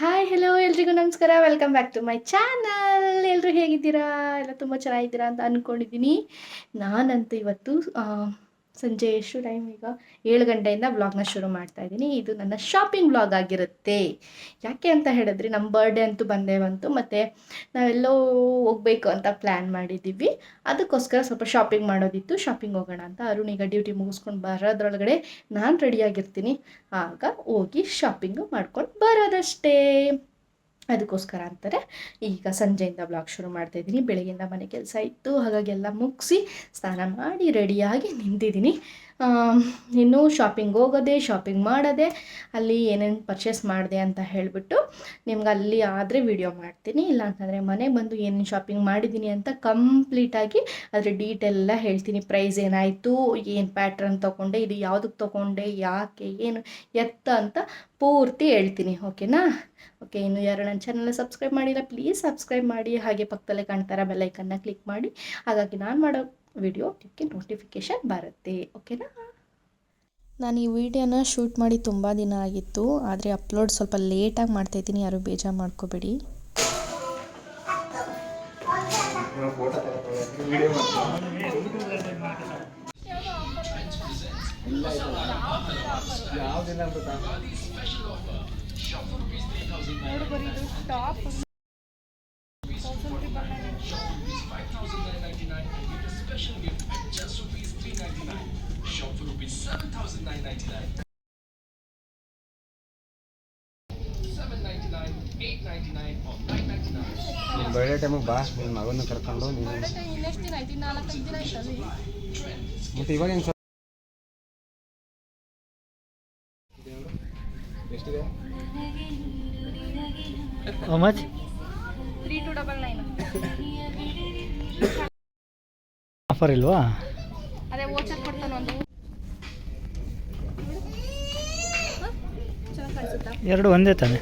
Hi hello ಎಲ್ರಿಗೂ ನಮಸ್ಕಾರ. Welcome back to my channel ಎಲ್ಲರೂ ಹೇಗಿದ್ದೀರಾ? ಎಲ್ಲ ತುಂಬ ಚೆನ್ನಾಗಿದ್ದೀರಾ ಅಂತ ಅಂದ್ಕೊಂಡಿದ್ದೀನಿ ನಾನಂತೂ ಇವತ್ತು ಸಂಜೆ ಎಷ್ಟು ಟೈಮ್ ಈಗ ಏಳು ಗಂಟೆಯಿಂದ ವ್ಲಾಗ್ನ ಶುರು ಮಾಡ್ತಾ ಇದ್ದೀನಿ. ಇದು ನನ್ನ ಶಾಪಿಂಗ್ ವ್ಲಾಗ್ ಆಗಿರುತ್ತೆ. ಯಾಕೆ ಅಂತ ಹೇಳಿದ್ರೆ ನಮ್ಮ ಬರ್ಡೇ ಅಂತೂ ಬಂದೇ ಬಂತು. ಮತ್ತು ನಾವೆಲ್ಲೋ ಹೋಗ್ಬೇಕು ಅಂತ ಪ್ಲ್ಯಾನ್ ಮಾಡಿದ್ದೀವಿ. ಅದಕ್ಕೋಸ್ಕರ ಸ್ವಲ್ಪ ಶಾಪಿಂಗ್ ಮಾಡೋದಿತ್ತು. ಶಾಪಿಂಗ್ ಹೋಗೋಣ ಅಂತ ಅರುಣ್ ಈಗ ಡ್ಯೂಟಿ ಮುಗಿಸ್ಕೊಂಡು ಬರೋದ್ರೊಳಗಡೆ ನಾನು ರೆಡಿಯಾಗಿರ್ತೀನಿ ಆಗ ಹೋಗಿ ಶಾಪಿಂಗು ಮಾಡ್ಕೊಂಡು ಬರೋದಷ್ಟೇ. ಅದಕ್ಕೋಸ್ಕರ ಅಂತಾರೆ. ಈಗ ಸಂಜೆಯಿಂದ ಬ್ಲಾಗ್ ಶುರು ಮಾಡ್ತಾ ಇದ್ದೀನಿ. ಬೆಳಗ್ಗೆಯಿಂದ ಮನೆ ಕೆಲಸ ಇತ್ತು. ಹಾಗಾಗಿ ಎಲ್ಲ ಮುಗಿಸಿ ಸ್ನಾನ ಮಾಡಿ ರೆಡಿಯಾಗಿ ನಿಂತಿದ್ದೀನಿ. ಇನ್ನು ಶಾಪಿಂಗ್ ಹೋಗೋದೆ ಶಾಪಿಂಗ್ ಮಾಡೋದೆ, ಅಲ್ಲಿ ಏನೇನು ಪರ್ಚೇಸ್ ಮಾಡಿದೆ ಅಂತ ಹೇಳಿಬಿಟ್ಟು ನಿಮ್ಗೆ ಅಲ್ಲಿ ಆದರೆ ವಿಡಿಯೋ ಮಾಡ್ತೀನಿ. ಇಲ್ಲ ಅಂತಂದರೆ ಮನೆಗೆ ಬಂದು ಏನೇನು ಶಾಪಿಂಗ್ ಮಾಡಿದ್ದೀನಿ ಅಂತ ಕಂಪ್ಲೀಟಾಗಿ ಅದರ ಡೀಟೇಲ್ ಎಲ್ಲ ಹೇಳ್ತೀನಿ. ಪ್ರೈಸ್ ಏನಾಯಿತು, ಏನು ಪ್ಯಾಟ್ರನ್ ತೊಗೊಂಡೆ, ಇದು ಯಾವುದಕ್ಕೆ ತೊಗೊಂಡೆ, ಯಾಕೆ, ಏನು, ಎತ್ತ ಅಂತ ಪೂರ್ತಿ ಹೇಳ್ತೀನಿ. ಓಕೆನಾ ಓಕೆ ಇನ್ನು ಯಾರು ನನ್ನ ಚಾನಲ್ನ ಸಬ್ಸ್ಕ್ರೈಬ್ ಮಾಡಿಲ್ಲ ಪ್ಲೀಸ್ ಸಬ್ಸ್ಕ್ರೈಬ್ ಮಾಡಿ. ಹಾಗೆ ಪಕ್ಕದಲ್ಲೇ ಕಾಣ್ತಾರ ಬೆಲ್ಲೈಕನ್ನ ಕ್ಲಿಕ್ ಮಾಡಿ. ಹಾಗಾಗಿ ನಾನು ಮಾಡೋ ವಿಡಿಯೋ ನಿಮಗೆ ನೋಟಿಫಿಕೇಷನ್ ಬರುತ್ತೆ ಓಕೆನಾ ನಾನು ಈ ವಿಡಿಯೋನ ಶೂಟ್ ಮಾಡಿ ತುಂಬ ದಿನ ಆಗಿತ್ತು ಆದರೆ ಅಪ್ಲೋಡ್ ಸ್ವಲ್ಪ ಲೇಟಾಗಿ ಮಾಡ್ತಾ ಇದ್ದೀನಿ ಯಾರು ಬೇಜಾರು ಮಾಡ್ಕೋಬೇಡಿ. ನಿನ್ನ ಬರ್ಡೇ ಟೈಮಿಗೆ ಬಾ ನಿನ್ನ ಮಗನ ಕರ್ಕೊಂಡು ನೀನು. ಮತ್ತೆ ಇವಾಗ ಹೆಂಗೆ ಎಷ್ಟಿದೆ? Much three two double nine offer ಇಲ್ವಾ? ಅದೇ ವೋಚರ್ ಕೊಡ್ತಾನೆ ಒಂದು ಚೆನ್ನಾಗಿ ಕಾಣಿಸುತ್ತಾ ಎರಡು ಒಂದೇ ತಾನೆ.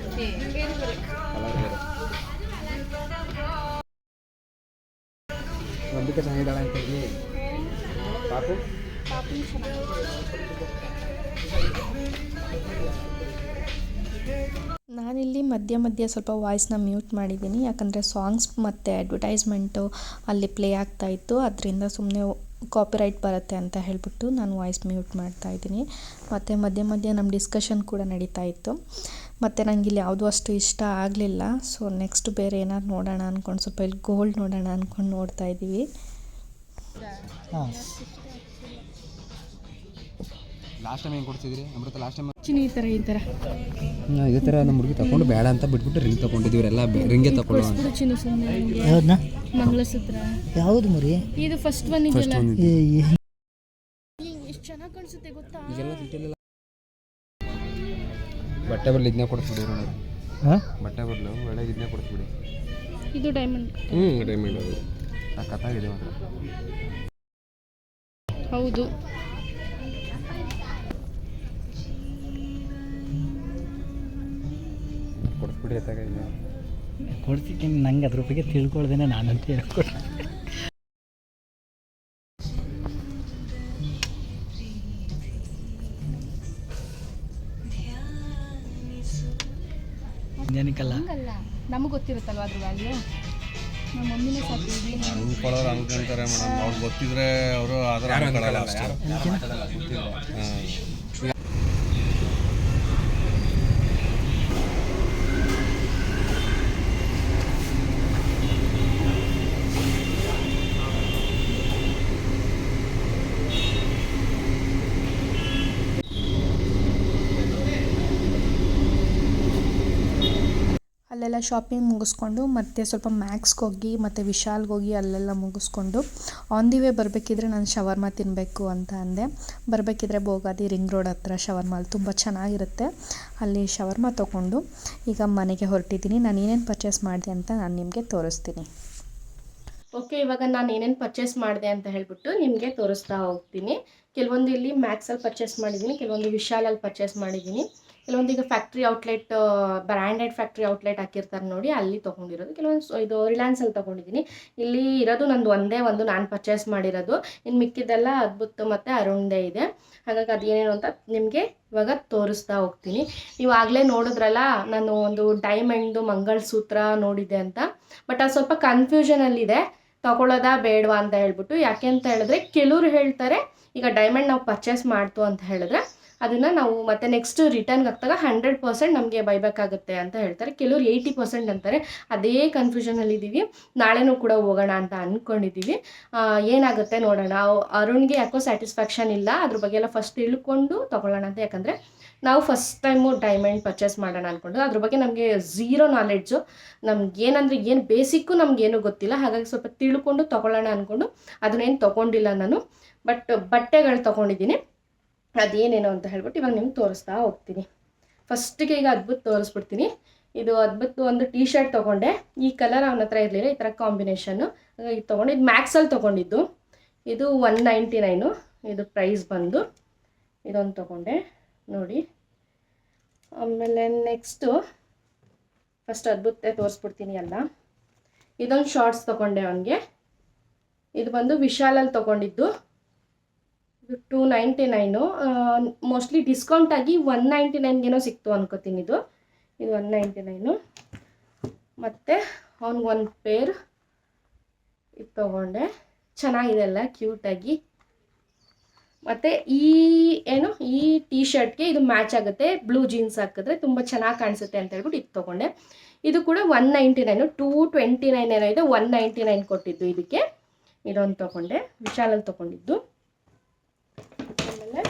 ನಂಬಿಕೆ ಚೆನ್ನಾಗಿದ್ದಾಳೆ ಅಂತ ಹೇಳಿ. ಪಾಪು? ನಾನಿಲ್ಲಿ ಮಧ್ಯ ಮಧ್ಯ ಸ್ವಲ್ಪ ವಾಯ್ಸ್ನ ಮ್ಯೂಟ್ ಮಾಡಿದ್ದೀನಿ. ಯಾಕಂದರೆ ಸಾಂಗ್ಸ್ ಮತ್ತು ಅಡ್ವರ್ಟೈಸ್ಮೆಂಟು ಅಲ್ಲಿ ಪ್ಲೇ ಆಗ್ತಾ ಇತ್ತು. ಅದರಿಂದ ಸುಮ್ಮನೆ ಕಾಪಿರೈಟ್ ಬರುತ್ತೆ ಅಂತ ಹೇಳಿಬಿಟ್ಟು ನಾನು ವಾಯ್ಸ್ ಮ್ಯೂಟ್ ಮಾಡ್ತಾ ಇದ್ದೀನಿ. ಮತ್ತು ಮಧ್ಯೆ ಮಧ್ಯೆ ನಮ್ಮ ಡಿಸ್ಕಷನ್ ಕೂಡ ನಡೀತಾ ಇತ್ತು. ಮತ್ತು ನನಗೆ ಇಲ್ಲಿ ಯಾವುದೂ ಅಷ್ಟು ಇಷ್ಟ ಆಗಲಿಲ್ಲ. ಸೊ ನೆಕ್ಸ್ಟ್ ಬೇರೆ ಏನಾದ್ರು ನೋಡೋಣ ಅಂದ್ಕೊಂಡು ಸ್ವಲ್ಪ ಇಲ್ಲಿ ಗೋಲ್ಡ್ ನೋಡೋಣ ಅಂದ್ಕೊಂಡು ನೋಡ್ತಾ ಇದ್ದೀವಿ. ಹಾಂ. ಲಾಸ್ಟ್ ಟೈಮ್ ಹೆಂಗೆ ಕೊಡ್ತಿದ್ರಿ? ಅಮೃತ ಲಾಸ್ಟ್ ಟೈಮ್ ಚಿನಿ ಈ ಥರ ಈ ಥರ ಇದೇ ಥರ ನಮ್ಮ ಹುಡುಗಿ ತಗೊಂಡು ಬೇಡ ಅಂತ ಬಿಟ್ಬಿಟ್ಟು ರಿಂಗ್ ತಗೊಂಡಿದ್ದೀವಿ. ಎಲ್ಲ ರಿಂಗೇ ತಗೊಂಡು ಅಂತ ಕೊಡಿಸ್ಬಿಡು ಚಿನಿ ಸುಮ್ಮನೆ ನನಗೆ ಯಾವ್ದನ್ನ ಮಂಗಳಸೂತ್ರ. ಯಾವುದು ಮರಿ? ಇದು ಫಸ್ಟ್ ಒನ್ ಫಸ್ಟ್ ಇದೆಯಲ್ಲ ಎಷ್ಟು ಚೆನ್ನಾಗಿ ಕಾಣಿಸುತ್ತೆ ಗೊತ್ತಾ? ಇದೆಲ್ಲ ಡಿಟೇಲ್ ಎಲ್ಲ ಬಟ್ಟೆ ಬರ್ಲಿ ಇದನ್ನೇ ನೋಡಿ ಹಾ? ಬಟ್ಟೆ ಬರಲು ಒಳ್ಳೆ ಇದನ್ನೇ ಕೊಡಿಸ್ಬಿಡಿ. ಇದು ಡೈಮಂಡ್ ಹ್ಞೂ ಡೈಮಂಡ್ ಅದು. ಸಖತ್ತಾಗಿದೆ ಮಾತ್ರ. ಹೌದು. ಕೊಡ್ಸ್ಬಿಡಿ ಎತ್ತಾಗ ಇಲ್ಲ ಕೊಡ್ತೀನಿ ನಂಗೆ ಅದ್ರ ಬಗ್ಗೆ ತಿಳ್ಕೊಳ್ದೇನೆ ನಾನಂತ ಹೇಳ್ಕೊಡ್ತೀನಿ. ಜನಕ್ಕಲ್ಲ ಹಂಗಲ್ಲ. ನಮಗೆ ಗೊತ್ತಿರುತ್ತಲ್ವ ಅದ್ರ ವ್ಯಾಲ್ಯೂ ನಮ್ಮ ಮಮ್ಮಿನೇ ಹಂಗೆ ಅನ್ಕೊಂತಾರೆ ಮೇಡಮ್ ಅವ್ರು ಗೊತ್ತಿದ್ರೆ ಅವರು ಅಷ್ಟೇ. ಅಲ್ಲೆಲ್ಲ ಶಾಪಿಂಗ್ ಮುಗಿಸ್ಕೊಂಡು ಮತ್ತೆ ಸ್ವಲ್ಪ ಮ್ಯಾಕ್ಸ್ಗೆ ಹೋಗಿ ಮತ್ತು ವಿಶಾಲ್ಗೆ ಹೋಗಿ ಅಲ್ಲೆಲ್ಲ ಮುಗಿಸ್ಕೊಂಡು ಆನ್ ದಿ ವೇ ಬರಬೇಕಿದ್ರೆ ನಾನು ಶವರ್ಮ ತಿನ್ನಬೇಕು ಅಂತ ಅಂದೆ. ಬರಬೇಕಿದ್ರೆ ಬೋಗಾದಿ ರಿಂಗ್ ರೋಡ್ ಹತ್ರ ಶವರ್ಮ ಅಲ್ಲಿ ತುಂಬ ಚೆನ್ನಾಗಿರುತ್ತೆ. ಅಲ್ಲಿ ಶವರ್ಮ ತೊಗೊಂಡು ಈಗ ಮನೆಗೆ ಹೊರಟಿದ್ದೀನಿ. ನಾನು ಏನೇನು ಪರ್ಚೇಸ್ ಮಾಡಿದೆ ಅಂತ ನಾನು ನಿಮಗೆ ತೋರಿಸ್ತೀನಿ. ಓಕೆ ಇವಾಗ ನಾನು ಏನೇನು ಪರ್ಚೇಸ್ ಮಾಡಿದೆ ಅಂತ ಹೇಳ್ಬಿಟ್ಟು ನಿಮಗೆ ತೋರಿಸ್ತಾ ಹೋಗ್ತೀನಿ. ಕೆಲವೊಂದು ಇಲ್ಲಿ ಮ್ಯಾಕ್ಸಲ್ಲಿ ಪರ್ಚೇಸ್ ಮಾಡಿದ್ದೀನಿ, ಕೆಲವೊಂದು ವಿಶಾಲಲ್ಲಿ ಪರ್ಚೇಸ್ ಮಾಡಿದ್ದೀನಿ. ಕೆಲವೊಂದು ಈಗ factory outlet branded factory outlet ಹಾಕಿರ್ತಾರೆ ನೋಡಿ, ಅಲ್ಲಿ ತೊಗೊಂಡಿರೋದು. ಕೆಲವೊಂದು ಇದು ರಿಲಯನ್ಸಲ್ಲಿ ತೊಗೊಂಡಿದ್ದೀನಿ. ಇಲ್ಲಿ ಇರೋದು ನಂದು ಒಂದೇ ಒಂದು ನಾನು ಪರ್ಚೇಸ್ ಮಾಡಿರೋದು. ಇನ್ನು ಮಿಕ್ಕಿದ್ದೆಲ್ಲ ಅದ್ಭುತ ಮತ್ತು ಅರುಣ್ದೇ ಇದೆ. ಹಾಗಾಗಿ ಅದೇನೇನು ಅಂತ ನಿಮಗೆ ಇವಾಗ ತೋರಿಸ್ತಾ ಹೋಗ್ತೀನಿ. ನೀವು ಆಗಲೇ ನೋಡಿದ್ರಲ್ಲ, ನಾನು ಒಂದು ಡೈಮಂಡು ಮಂಗಳಸೂತ್ರ ನೋಡಿದ್ದೆ ಅಂತ. ಬಟ್ ಅದು ಸ್ವಲ್ಪ ಕನ್ಫ್ಯೂಷನಲ್ಲಿದೆ ತಗೊಳ್ಳೋದಾ ಬೇಡವಾ ಅಂತ ಹೇಳ್ಬಿಟ್ಟು. ಯಾಕೆ ಅಂತ ಹೇಳಿದ್ರೆ, ಕೆಲವ್ರು ಹೇಳ್ತಾರೆ, ಈಗ ಡೈಮಂಡ್ ನಾವು ಪರ್ಚೇಸ್ ಮಾಡ್ತು ಅಂತ ಹೇಳಿದ್ರೆ ಅದನ್ನು ನಾವು ಮತ್ತೆ ನೆಕ್ಸ್ಟ್ ರಿಟರ್ನ್ಗೆ ಹಾಕ್ದಾಗ ಹಂಡ್ರೆಡ್ ಪರ್ಸೆಂಟ್ ನಮಗೆ ಬೈಬೇಕಾಗುತ್ತೆ ಅಂತ ಹೇಳ್ತಾರೆ. ಕೆಲವರು ಏಯ್ಟಿ ಪರ್ಸೆಂಟ್ ಅಂತಾರೆ. ಅದೇ ಕನ್ಫ್ಯೂಷನಲ್ಲಿದ್ದೀವಿ ನಾಳೆನೂ ಕೂಡ ಹೋಗೋಣ ಅಂತ ಅಂದ್ಕೊಂಡಿದ್ದೀವಿ ಏನಾಗುತ್ತೆ ನೋಡೋಣ. ಅರುಣ್ಗೆ ಯಾಕೋ ಸ್ಯಾಟಿಸ್ಫ್ಯಾಕ್ಷನ್ ಇಲ್ಲ. ಅದ್ರ ಬಗ್ಗೆ ಎಲ್ಲ ಫಸ್ಟ್ ತಿಳ್ಕೊಂಡು ತಗೊಳ್ಳೋಣ ಅಂತ. ಯಾಕಂದರೆ ನಾವು ಫಸ್ಟ್ ಟೈಮು ಡೈಮಂಡ್ ಪರ್ಚೇಸ್ ಮಾಡೋಣ ಅಂದ್ಕೊಂಡು ಅದ್ರ ಬಗ್ಗೆ ನಮಗೆ ಝೀರೋ ನಾಲೆಡ್ಜು ನಮ್ಗೆ ಏನಂದರೆ ಏನು ಬೇಸಿಕ್ಕು ನಮಗೇನು ಗೊತ್ತಿಲ್ಲ. ಹಾಗಾಗಿ ಸ್ವಲ್ಪ ತಿಳ್ಕೊಂಡು ತೊಗೊಳ್ಳೋಣ ಅಂದ್ಕೊಂಡು ಅದನ್ನೇನು ತೊಗೊಂಡಿಲ್ಲ ನಾನು. ಬಟ್ ಬಟ್ಟೆಗಳು ತೊಗೊಂಡಿದ್ದೀನಿ. ಅದೇನೇನು ಅಂತ ಹೇಳ್ಬಿಟ್ಟು ಇವಾಗ ನಿಮ್ಗೆ ತೋರಿಸ್ತಾ ಹೋಗ್ತೀನಿ. ಫಸ್ಟಿಗೆ ಈಗ ಅದ್ಭುತ ತೋರಿಸ್ಬಿಡ್ತೀನಿ. ಇದು ಅದ್ಭುತ ಒಂದು ಟೀ ಶರ್ಟ್ ತೊಗೊಂಡೆ. ಈ ಕಲರ್ ಅವನ ಹತ್ರ ಇರಲಿಲ್ಲ, ಈ ಥರ ಕಾಂಬಿನೇಷನ್ನು ಹಾಗಾಗಿ ತೊಗೊಂಡು. ಇದು ಮ್ಯಾಕ್ಸಲ್ಲಿ ತೊಗೊಂಡಿದ್ದು. ಇದು ಒನ್ ನೈಂಟಿ ನೈನು ಇದು ಪ್ರೈಸ್ ಬಂದು ಇದೊಂದು ತೊಗೊಂಡೆ. ನೋಡಿ. ಆಮೇಲೆ ನೆಕ್ಸ್ಟು ಫಸ್ಟ್ ಅದ್ಭುತ ತೋರಿಸ್ಬಿಡ್ತೀನಿ ಎಲ್ಲ ಇದೊಂದು ಶಾರ್ಟ್ಸ್ ತೊಗೊಂಡೆ ಅವನಿಗೆ. ಇದು ಬಂದು ವಿಶಾಲಲ್ಲಿ ತೊಗೊಂಡಿದ್ದು. ಇದು ಟೂ ನೈಂಟಿ ನೈನು ಮೋಸ್ಟ್ಲಿ ಡಿಸ್ಕೌಂಟಾಗಿ ಒನ್ ನೈಂಟಿ ನೈನ್ಗೇನೋ ಸಿಕ್ತು ಅನ್ಕೋತೀನಿ ಇದು. ಇದು ಒನ್ ನೈಂಟಿ ನೈನು ಮತ್ತು ಅವ್ನಿಗೊಂದು ಪೇರ್ ಇದು ತೊಗೊಂಡೆ. ಚೆನ್ನಾಗಿದೆ ಅಲ್ಲ ಕ್ಯೂಟಾಗಿ ಮತ್ತು ಈ, ಏನು, ಈ ಟೀ ಶರ್ಟ್ಗೆ ಇದು ಮ್ಯಾಚ್ ಆಗುತ್ತೆ. ಬ್ಲೂ ಜೀನ್ಸ್ ಹಾಕಿದ್ರೆ ತುಂಬ ಚೆನ್ನಾಗಿ ಕಾಣಿಸುತ್ತೆ ಅಂತ ಹೇಳ್ಬಿಟ್ಟು ಇದು ತೊಗೊಂಡೆ. ಇದು ಕೂಡ one ninety nine to twenty nine ಏನೋ ಇದೆ ಒನ್ ನೈಂಟಿ ನೈನ್ ಕೊಟ್ಟಿದ್ದು ಇದಕ್ಕೆ. ಇದೊಂದು ತೊಗೊಂಡೆ, ವಿಶಾಲಲ್ಲಿ ತೊಗೊಂಡಿದ್ದು. ಆಮೇಲೆ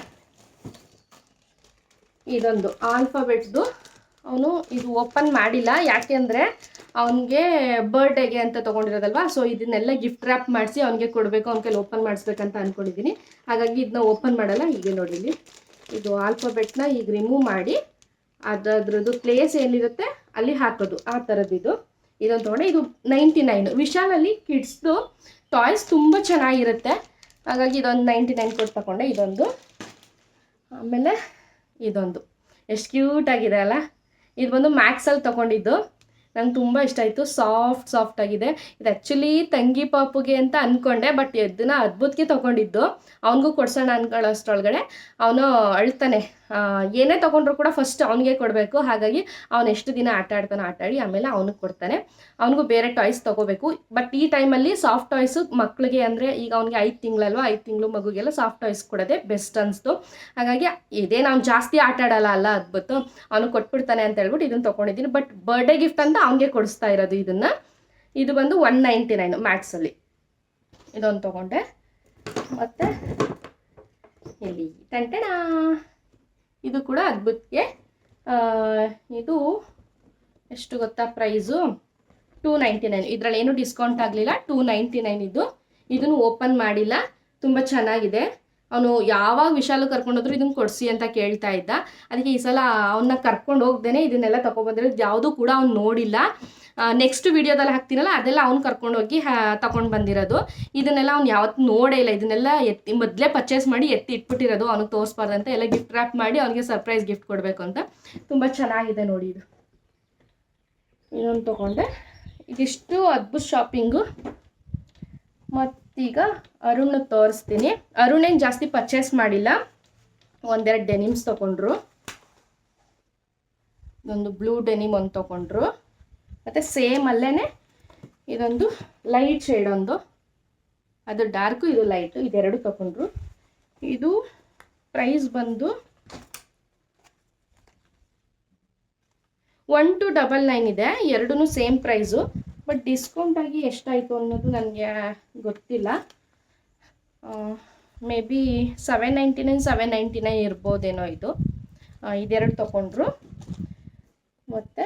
ಇದೊಂದು ಆಲ್ಫಾಬೆಟ್ದು. ಅವನು ಇದು ಓಪನ್ ಮಾಡಿಲ್ಲ. ಯಾಕೆಂದರೆ ಅವನಿಗೆ ಬರ್ಡೇಗೆ ಅಂತ ತೊಗೊಂಡಿರೋದಲ್ವಾ? ಸೊ ಇದನ್ನೆಲ್ಲ ಗಿಫ್ಟ್ ರ್ಯಾಪ್ ಮಾಡಿಸಿ ಅವನಿಗೆ ಕೊಡಬೇಕು, ಅವ್ನ ಕೈಲಿ ಓಪನ್ ಮಾಡಿಸ್ಬೇಕಂತ ಅಂದ್ಕೊಂಡಿದ್ದೀನಿ ಹಾಗಾಗಿ ಇದನ್ನ ಓಪನ್ ಮಾಡಲ್ಲ. ಹೀಗೆ ನೋಡಿ ಇಲ್ಲಿ. ಇದು ಆಲ್ಫಾಬೆಟ್ನ ಈಗ ರಿಮೂವ್ ಮಾಡಿ ಅದ್ರದ್ದು ಪ್ಲೇಸ್ ಏನಿರುತ್ತೆ ಅಲ್ಲಿ ಹಾಕೋದು. ಆ ಥರದ್ದು ಇದೊಂದು ತೊಗೊಂಡೆ. ಇದು ನೈಂಟಿ ನೈನು ವಿಶಾಲಲ್ಲಿ ಕಿಡ್ಸ್ದು ಟಾಯ್ಸ್ ತುಂಬ ಚೆನ್ನಾಗಿರುತ್ತೆ. ಹಾಗಾಗಿ ಇದೊಂದು ನೈಂಟಿ ನೈನ್ ಕೊಟ್ಟು ತಗೊಂಡೆ. ಇದೊಂದು, ಆಮೇಲೆ ಇದೊಂದು. ಎಷ್ಟು ಕ್ಯೂಟ್ ಆಗಿದೆ ಅಲ್ಲ? ಇದು ಬಂದು ಮ್ಯಾಕ್ಸಲ್ಲಿ ತೊಗೊಂಡಿದ್ದು. ನಂಗೆ ತುಂಬ ಇಷ್ಟ ಆಯಿತು. ಸಾಫ್ಟ್ ಸಾಫ್ಟ್ ಆಗಿದೆ. ಇದು ಆ್ಯಕ್ಚುಲಿ ತಂಗಿ ಪಾಪುಗೆ ಅಂತ ಅಂದ್ಕೊಂಡೆ ಬಟ್ ಇದನ್ನ ಅದ್ಭುತಕ್ಕೆ ತೊಗೊಂಡಿದ್ದು. ಅವನಿಗೂ ಕೊಡ್ಸೋಣ ಅನ್ಕೊಳ್ಳೋಷ್ಟ್ರೊಳಗಡೆ ಅವನು ಅಳ್ತಾನೆ. ಏನೇ ತೊಗೊಂಡ್ರು ಕೂಡ ಫಸ್ಟ್ ಅವನಿಗೆ ಕೊಡಬೇಕು. ಹಾಗಾಗಿ ಅವನು ಎಷ್ಟು ದಿನ ಆಟ ಆಡ್ತಾನೆ ಆಟ ಆಡಿ ಆಮೇಲೆ ಅವನಿಗೆ ಕೊಡ್ತಾನೆ. ಅವನಿಗೂ ಬೇರೆ ಟಾಯ್ಸ್ ತೊಗೋಬೇಕು. ಬಟ್ ಈ ಟೈಮಲ್ಲಿ ಸಾಫ್ಟ್ ಟಾಯ್ಸು ಮಕ್ಕಳಿಗೆ ಅಂದರೆ ಈಗ ಅವನಿಗೆ ಐದು ತಿಂಗಳಲ್ವ, ಐದು ತಿಂಗಳು ಮಗುಗೆಲ್ಲ ಸಾಫ್ಟ್ ಟಾಯ್ಸ್ ಕೊಡೋದೇ ಬೆಸ್ಟ್ ಅನಿಸ್ತು. ಹಾಗಾಗಿ ಇದೇ ನಾವು ಜಾಸ್ತಿ ಆಟ ಆಡಲ್ಲ ಅಲ್ಲ ಅದ್ಬಿಟ್ಟು ಅವನು ಕೊಟ್ಬಿಡ್ತಾನೆ ಅಂತ ಹೇಳ್ಬಿಟ್ಟು ಇದನ್ನು ತೊಗೊಂಡಿದ್ದೀನಿ. ಬಟ್ ಬರ್ಡೇ ಗಿಫ್ಟ್ ಅಂತ ಅವನಿಗೆ ಕೊಡಿಸ್ತಾ ಇರೋದು ಇದನ್ನು. ಇದು ಬಂದು ಒನ್ ನೈಂಟಿ ನೈನ್ ಮ್ಯಾಕ್ಸಲ್ಲಿ ಇದೊಂದು ತೊಗೊಂಡೆ. ಮತ್ತು ಇಲ್ಲಿ. ಟಂಟಣ. ಇದು ಕೂಡ ಅದ್ಭುತಕ್ಕೆ ಇದು ಎಷ್ಟು ಗೊತ್ತಾ ಪ್ರೈಸು? Two ninety nine. ಇದರಲ್ಲಿ ಏನು ಡಿಸ್ಕೌಂಟ್ ಆಗಲಿಲ್ಲ. ಟೂ ನೈಂಟಿ ನೈನ್ ಇದು. ಇದನ್ನು ಓಪನ್ ಮಾಡಿಲ್ಲ. ತುಂಬ ಚೆನ್ನಾಗಿದೆ. ಅವನು ಯಾವಾಗ ವಿಶಾಲು ಕರ್ಕೊಂಡೋದ್ರು ಇದನ್ನು ಕೊಡಿಸಿ ಅಂತ ಕೇಳ್ತಾ ಇದ್ದ. ಅದಕ್ಕೆ ಈ ಸಲ ಅವನ್ನ ಕರ್ಕೊಂಡು ಹೋಗ್ದೇನೆ ಇದನ್ನೆಲ್ಲ ತಗೊಬಂದ್ರೆ ಯಾವುದೂ ಕೂಡ ಅವ್ನು ನೋಡಿಲ್ಲ. ನೆಕ್ಸ್ಟ್ ವಿಡಿಯೋದಲ್ಲಿ ಹಾಕ್ತೀನಲ್ಲ, ಅದೆಲ್ಲ ಅವ್ನು ಕರ್ಕೊಂಡೋಗಿ ತಗೊಂಡು ಬಂದಿರೋದು. ಇದನ್ನೆಲ್ಲ ಅವ್ನು ಯಾವತ್ತೂ ನೋಡೇ ಇಲ್ಲ. ಇದನ್ನೆಲ್ಲ ಎತ್ತಿ, ಮೊದಲೇ ಪರ್ಚೇಸ್ ಮಾಡಿ ಎತ್ತಿ ಇಟ್ಬಿಟ್ಟಿರೋದು. ಅವ್ನಿಗೆ ತೋರಿಸ್ಬಾರ್ದಂತ ಎಲ್ಲ ಗಿಫ್ಟ್ ರ್ಯಾಪ್ ಮಾಡಿ ಅವನಿಗೆ ಸರ್ಪ್ರೈಸ್ ಗಿಫ್ಟ್ ಕೊಡಬೇಕು ಅಂತ. ತುಂಬ ಚೆನ್ನಾಗಿದೆ ನೋಡಿ ಇದು. ಇನ್ನೊಂದು ತೊಗೊಂಡೆ. ಇದಿಷ್ಟು ಅದ್ಭುತ ಶಾಪಿಂಗು ಮತ್ತೀಗ ಅರುಣ್ ತೋರಿಸ್ತೀನಿ. ಅರುಣ್ ಏನು ಜಾಸ್ತಿ ಪರ್ಚೇಸ್ ಮಾಡಿಲ್ಲ. ಒಂದೆರಡು ಡೆನಿಮ್ಸ್ ತೊಗೊಂಡ್ರು. ಇದೊಂದು ಬ್ಲೂ ಡೆನಿಮ್ ಒಂದು ತೊಗೊಂಡ್ರು. ಮತ್ತು ಸೇಮ್ ಅಲ್ಲೇ ಇದೊಂದು ಲೈಟ್ ಶೇಡ್ ಒಂದು. ಅದು ಡಾರ್ಕು ಇದು ಲೈಟು ಇದೆರಡು ತೊಗೊಂಡ್ರು. ಇದು ಪ್ರೈಸ್ ಬಂದು ಒನ್ ಟು ಡಬಲ್ ನೈನ್ ಇದೆ. ಎರಡೂ ಸೇಮ್ ಪ್ರೈಸು ಬಟ್ ಡಿಸ್ಕೌಂಟ್ ಆಗಿ ಎಷ್ಟಾಯಿತು ಅನ್ನೋದು ನನಗೆ ಗೊತ್ತಿಲ್ಲ. Maybe seven ninety nine seven ninety nine ಇರ್ಬೋದೇನೋ ಇದು. ಇದೆರಡು ತೊಗೊಂಡ್ರು. ಮತ್ತು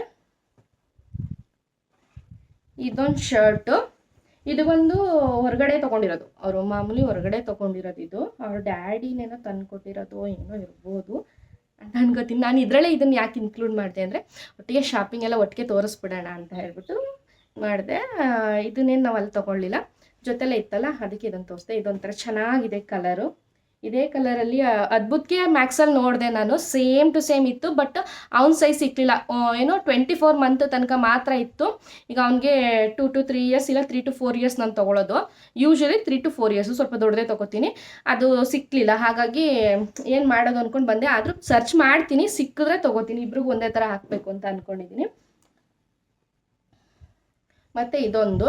ಇದೊಂದು ಶರ್ಟು ಇದು ಬಂದು ಹೊರಗಡೆ ತೊಗೊಂಡಿರೋದು. ಅವರು ಮಾಮೂಲಿ ಹೊರಗಡೆ ತೊಗೊಂಡಿರೋದು ಇದು. ಅವ್ರ ಡ್ಯಾಡಿನೇನೋ ತಂದ್ಕೊಟ್ಟಿರೋದು ಏನೋ ಇರ್ಬೋದು. ಅಂತ ಅನ್ಕೋತೀನಿ ನಾನು ಇದರಲ್ಲೇ ಇದನ್ನು ಯಾಕೆ ಇನ್ಕ್ಲೂಡ್ ಮಾಡಿದೆ ಅಂದರೆ, ಒಟ್ಟಿಗೆ ಶಾಪಿಂಗ್ ಎಲ್ಲ ಒಟ್ಟಿಗೆ ತೋರಿಸ್ಬಿಡೋಣ ಅಂತ ಹೇಳ್ಬಿಟ್ಟು ಮಾಡಿದೆ ಇದನ್ನೇನು ನಾವು ಅಲ್ಲಿ ತೊಗೊಳ್ಳಿಲ್ಲ. ಜೊತೆಲೇ ಇತ್ತಲ್ಲ, ಅದಕ್ಕೆ ಇದನ್ನು ತೋರಿಸ್ದೆ. ಇದೊಂಥರ ಚೆನ್ನಾಗಿದೆ ಕಲರು. ಇದೇ ಕಲರಲ್ಲಿ ಅದ್ಭುತಕ್ಕೆ ಮ್ಯಾಕ್ಸಲ್ಲಿ ನೋಡಿದೆ ನಾನು. ಸೇಮ್ ಟು ಸೇಮ್ ಇತ್ತು, ಬಟ್ ಅವ್ನ ಸೈಜ್ ಸಿಕ್ಕಲಿಲ್ಲ ಏನೋ ಟ್ವೆಂಟಿ ಫೋರ್ ಮಂತ್ ತನಕ ಮಾತ್ರ ಇತ್ತು. ಈಗ ಅವ್ನಿಗೆ ಟೂ ಟು ತ್ರೀ ಇಯರ್ಸ್ ಇಲ್ಲ, ತ್ರೀ ಟು ಫೋರ್ ಇಯರ್ಸ್ ನಾನು ತೊಗೊಳೋದು. Usually three to four years ಸ್ವಲ್ಪ ದೊಡ್ಡದೇ ತೊಗೋತೀನಿ. ಅದು ಸಿಕ್ಕಲಿಲ್ಲ ಹಾಗಾಗಿ ಏನು ಮಾಡೋದು ಅಂದ್ಕೊಂಡು ಬಂದೆ. ಆದರೂ ಸರ್ಚ್ ಮಾಡ್ತೀನಿ. ಸಿಕ್ಕಿದ್ರೆ ತೊಗೋತೀನಿ. ಇಬ್ರಿಗೂ ಒಂದೇ ಥರ ಹಾಕಬೇಕು ಅಂತ ಅಂದ್ಕೊಂಡಿದ್ದೀನಿ ಮತ್ತು ಇದೊಂದು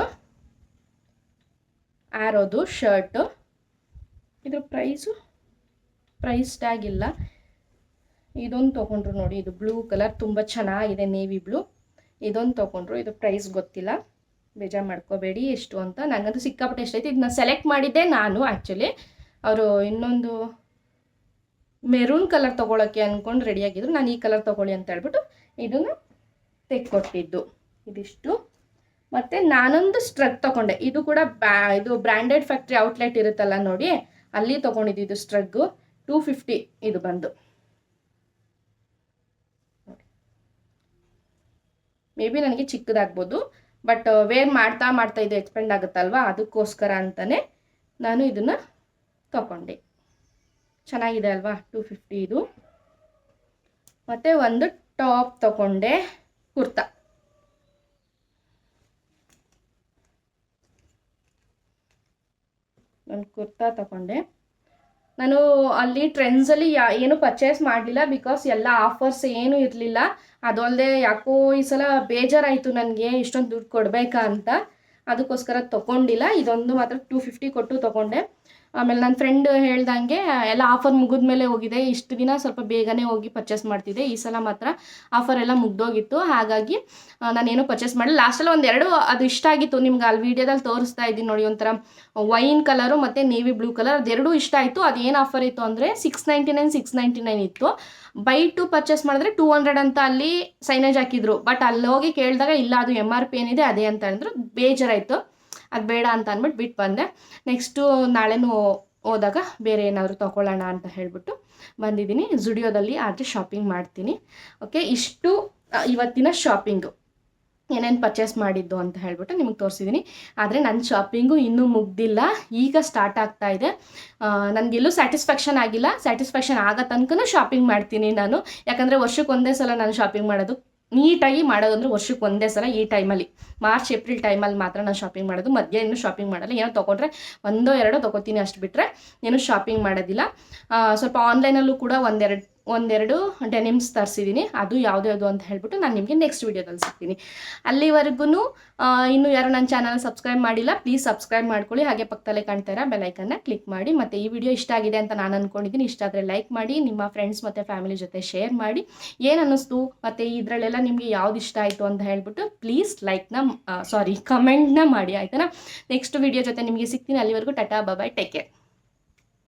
ಆರೋದು, ಶರ್ಟು. ಇದ್ರ ಪ್ರೈಸು ಪ್ರೈಸ್ ಟ್ಯಾಗ್ ಇಲ್ಲ. ಇದೊಂದು ತೊಗೊಂಡ್ರು ನೋಡಿ, ಇದು ಬ್ಲೂ ಕಲರ್ ತುಂಬ ಚೆನ್ನಾಗಿದೆ ನೇವಿ ಬ್ಲೂ ಇದೊಂದು ತೊಗೊಂಡ್ರು, ಇದು ಪ್ರೈಸ್ ಗೊತ್ತಿಲ್ಲ. ಬೇಜಾರು ಮಾಡ್ಕೋಬೇಡಿ ಎಷ್ಟು ಅಂತ. ನನಗಂತೂ ಸಿಕ್ಕಾಪಟ್ಟೆ ಇಷ್ಟ ಆಯ್ತು. ಇದನ್ನ ಸೆಲೆಕ್ಟ್ ಮಾಡಿದ್ದೆ ನಾನು ಆ್ಯಕ್ಚುಲಿ ಅವರು ಇನ್ನೊಂದು ಮೆರೂನ್ ಕಲರ್ ತೊಗೊಳಕ್ಕೆ ಅಂದ್ಕೊಂಡು ರೆಡಿಯಾಗಿದ್ರು ನಾನು ಈ ಕಲರ್ ತೊಗೊಳ್ಳಿ ಅಂತ ಹೇಳ್ಬಿಟ್ಟು ಇದನ್ನು ತೆಕ್ಕೊಟ್ಟಿದ್ದು. ಇದಿಷ್ಟು. ಮತ್ತು ನಾನೊಂದು ಸ್ಟ್ರಗ್ ತೊಗೊಂಡೆ. ಇದು ಕೂಡ ಬ್ಯಾ, ಇದು ಬ್ರ್ಯಾಂಡೆಡ್ ಫ್ಯಾಕ್ಟ್ರಿ ಔಟ್ಲೆಟ್ ಇರುತ್ತಲ್ಲ ನೋಡಿ, ಅಲ್ಲಿ ತೊಗೊಂಡಿದ್ದು ಇದು ಸ್ಟ್ರಗ್ಗು ಟೂ ಫಿಫ್ಟಿ ಇದು ಬಂದು. ಮೇ ಬಿ ನನಗೆ ಚಿಕ್ಕದಾಗ್ಬೋದು, ಬಟ್ ವೇರ್ ಮಾಡ್ತಾ ಮಾಡ್ತಾ ಇದು ಎಕ್ಸ್ಪೆಂಡ್ ಆಗುತ್ತಲ್ವಾ? ಅದಕ್ಕೋಸ್ಕರ ಅಂತಲೇ ನಾನು ಇದನ್ನು ತಗೊಂಡೆ. ಚೆನ್ನಾಗಿದೆ ಅಲ್ವಾ? ಟೂ ಫಿಫ್ಟಿ ಇದು. ಮತ್ತು ಒಂದು ಟಾಪ್ ತಗೊಂಡೆ ಕುರ್ತಾ. ಒಂದು ಕುರ್ತಾ ತಗೊಂಡೆ. ನಾನು ಅಲ್ಲಿ ಟ್ರೆಂಡ್ಸಲ್ಲಿ ಯಾ, ಏನು ಪರ್ಚೇಸ್ ಮಾಡಲಿಲ್ಲ ಬಿಕಾಸ್ ಎಲ್ಲ ಆಫರ್ಸ್ ಏನೂ ಇರಲಿಲ್ಲ. ಅದಲ್ಲದೆ ಯಾಕೋ ಈ ಸಲ ಬೇಜಾರಾಯಿತು ನನಗೆ ಇಷ್ಟೊಂದು ದುಡ್ಡು ಕೊಡಬೇಕಾ ಅಂತ. ಅದಕ್ಕೋಸ್ಕರ ತೊಗೊಂಡಿಲ್ಲ. ಇದೊಂದು ಮಾತ್ರ ಟೂ ಫಿಫ್ಟಿ ಕೊಟ್ಟು ತೊಗೊಂಡೆ. ಆಮೇಲೆ ನನ್ನ ಫ್ರೆಂಡ್ ಹೇಳ್ದಂಗೆ, ಎಲ್ಲ ಆಫರ್ ಮುಗಿದ ಮೇಲೆ ಹೋಗಿದೆ. ಇಷ್ಟು ದಿನ ಸ್ವಲ್ಪ ಬೇಗನೆ ಹೋಗಿ ಪರ್ಚೇಸ್ ಮಾಡ್ತಿದ್ದೆ. ಈ ಸಲ ಮಾತ್ರ ಆಫರ್ ಎಲ್ಲ ಮುಗ್ದೋಗಿತ್ತು. ಹಾಗಾಗಿ ನಾನೇನು ಪರ್ಚೇಸ್ ಮಾಡಿಲ್ಲ ಲಾಸ್ಟಲ್ಲಿ ಒಂದೆರಡು ಅದು ಇಷ್ಟ ಆಗಿತ್ತು ನಿಮ್ಗೆ. ಅಲ್ಲಿ ವೀಡಿಯೋದಲ್ಲಿ ತೋರಿಸ್ತಾ ಇದ್ದೀನಿ ನೋಡಿ, ಒಂಥರ ವೈನ್ ಕಲರು ಮತ್ತು ನೇವಿ ಬ್ಲೂ ಕಲರ್ ಅದೆರಡು ಇಷ್ಟ ಆಯಿತು. ಅದೇನು ಆಫರ್ ಇತ್ತು ಅಂದರೆ six ninety nine six ninety nine ಇತ್ತು. ಬೈ ಟು ಪರ್ಚೇಸ್ ಮಾಡಿದ್ರೆ ಟೂ ಹಂಡ್ರೆಡ್ ಅಂತ ಅಲ್ಲಿ ಸೈನೇಜ್ ಹಾಕಿದ್ರು. ಬಟ್ ಅಲ್ಲಿ ಹೋಗಿ ಕೇಳಿದಾಗ, ಇಲ್ಲ, ಅದು ಎಂ ಆರ್ ಪಿ ಏನಿದೆ, ಅದೇ ಅಂತ ಅಂದರು. ಬೇಜಾರಾಯಿತು. ಅದು ಬೇಡ ಅಂತ ಅಂದ್ಬಿಟ್ಟು ಬಿಟ್ಟು ಬಂದೆ. ನೆಕ್ಸ್ಟು ನಾಳೆನೂ ಹೋದಾಗ ಬೇರೆ ಏನಾದರೂ ತೊಗೊಳ್ಳೋಣ ಅಂತ ಹೇಳ್ಬಿಟ್ಟು ಬಂದಿದ್ದೀನಿ. ಜುಡಿಯೋದಲ್ಲಿ ಆದರೆ ಶಾಪಿಂಗ್ ಮಾಡ್ತೀನಿ. ಓಕೆ ಇಷ್ಟು ಇವತ್ತಿನ ಶಾಪಿಂಗು ಏನೇನು ಪರ್ಚೇಸ್ ಮಾಡಿದ್ದು ಅಂತ ಹೇಳ್ಬಿಟ್ಟು ನಿಮಗೆ ತೋರಿಸಿದ್ದೀನಿ ಆದರೆ ನನ್ನ ಶಾಪಿಂಗು ಇನ್ನೂ ಮುಗ್ದಿಲ್ಲ. ಈಗ ಸ್ಟಾರ್ಟ್ ಆಗ್ತಾ ಇದೆ. ನನಗೆಲ್ಲೂ ಸ್ಯಾಟಿಸ್ಫ್ಯಾಕ್ಷನ್ ಆಗಿಲ್ಲ. ಸ್ಯಾಟಿಸ್ಫ್ಯಾಕ್ಷನ್ ಆಗೋ ತನಕನೂ ಶಾಪಿಂಗ್ ಮಾಡ್ತೀನಿ ನಾನು. ಯಾಕಂದರೆ ವರ್ಷಕ್ಕೆ ಒಂದೇ ಸಲ ನಾನು ಶಾಪಿಂಗ್ ಮಾಡೋದು ನೀಟಾಗಿ ಮಾಡೋದು ಅಂದರೆ ವರ್ಷಕ್ಕೆ ಒಂದೇ ಸಲ ಈ ಟೈಮಲ್ಲಿ. ಮಾರ್ಚ್, ಏಪ್ರಿಲ್ ಟೈಮಲ್ಲಿ ಮಾತ್ರ ನಾನು ಶಾಪಿಂಗ್ ಮಾಡೋದು. ಮಧ್ಯೆ ಇನ್ನೂ ಶಾಪಿಂಗ್ ಮಾಡಲ್ಲ. ಏನೋ ತೊಗೊಂಡ್ರೆ ಒಂದೋ ಎರಡೋ ತೊಗೋತೀನಿ ಅಷ್ಟು ಬಿಟ್ಟರೆ ಏನು ಶಾಪಿಂಗ್ ಮಾಡೋದಿಲ್ಲ. ಸ್ವಲ್ಪ ಆನ್ಲೈನಲ್ಲೂ ಕೂಡ ಒಂದೆರಡು ಒಂದೆರಡು ಡೆನಿಮ್ಸ್ ತರಿಸಿದ್ದೀನಿ ಅದು ಯಾವುದು ಅಂತ ಹೇಳ್ಬಿಟ್ಟು ನಾನು ನಿಮಗೆ ನೆಕ್ಸ್ಟ್ ವೀಡಿಯೋದಲ್ಲಿ ಸಿಗ್ತೀನಿ. ಅಲ್ಲಿವರೆಗೂ ಇನ್ನೂ ಯಾರು ನನ್ನ ಚಾನಲ್ ಸಬ್ಸ್ಕ್ರೈಬ್ ಮಾಡಿಲ್ಲ ಪ್ಲೀಸ್ ಸಬ್ಸ್ಕ್ರೈಬ್ ಮಾಡ್ಕೊಳ್ಳಿ. ಹಾಗೆ ಪಕ್ಕದಲ್ಲೇ ಕಾಣ್ತಾ ಇರೋ ಬೆಲೈಕನ್ನ ಕ್ಲಿಕ್ ಮಾಡಿ. ಮತ್ತು ಈ ವಿಡಿಯೋ ಇಷ್ಟ ಆಗಿದೆ ಅಂತ ನಾನು ಅಂದ್ಕೊಂಡಿದ್ದೀನಿ ಇಷ್ಟ ಆದರೆ ಲೈಕ್ ಮಾಡಿ, ನಿಮ್ಮ ಫ್ರೆಂಡ್ಸ್ ಮತ್ತು ಫ್ಯಾಮಿಲಿ ಜೊತೆ ಶೇರ್ ಮಾಡಿ. ಏನು ಅನ್ನಿಸ್ತು? ಮತ್ತು ಇದರಲ್ಲೆಲ್ಲ ನಿಮಗೆ ಯಾವ್ದು ಇಷ್ಟ ಆಯಿತು ಅಂತ ಹೇಳ್ಬಿಟ್ಟು ಪ್ಲೀಸ್ ಲೈಕ್ನ ಸಾರಿ ಕಮೆಂಟ್ನ ಮಾಡಿ, ಆಯ್ತಾನಾ? ನೆಕ್ಸ್ಟ್ ವಿಡಿಯೋ ಜೊತೆ ನಿಮಗೆ ಸಿಗ್ತೀನಿ. ಅಲ್ಲಿವರೆಗೂ ಟಾಟಾ ಬಾಯ್ ಟೇಕ್ ಕೇರ್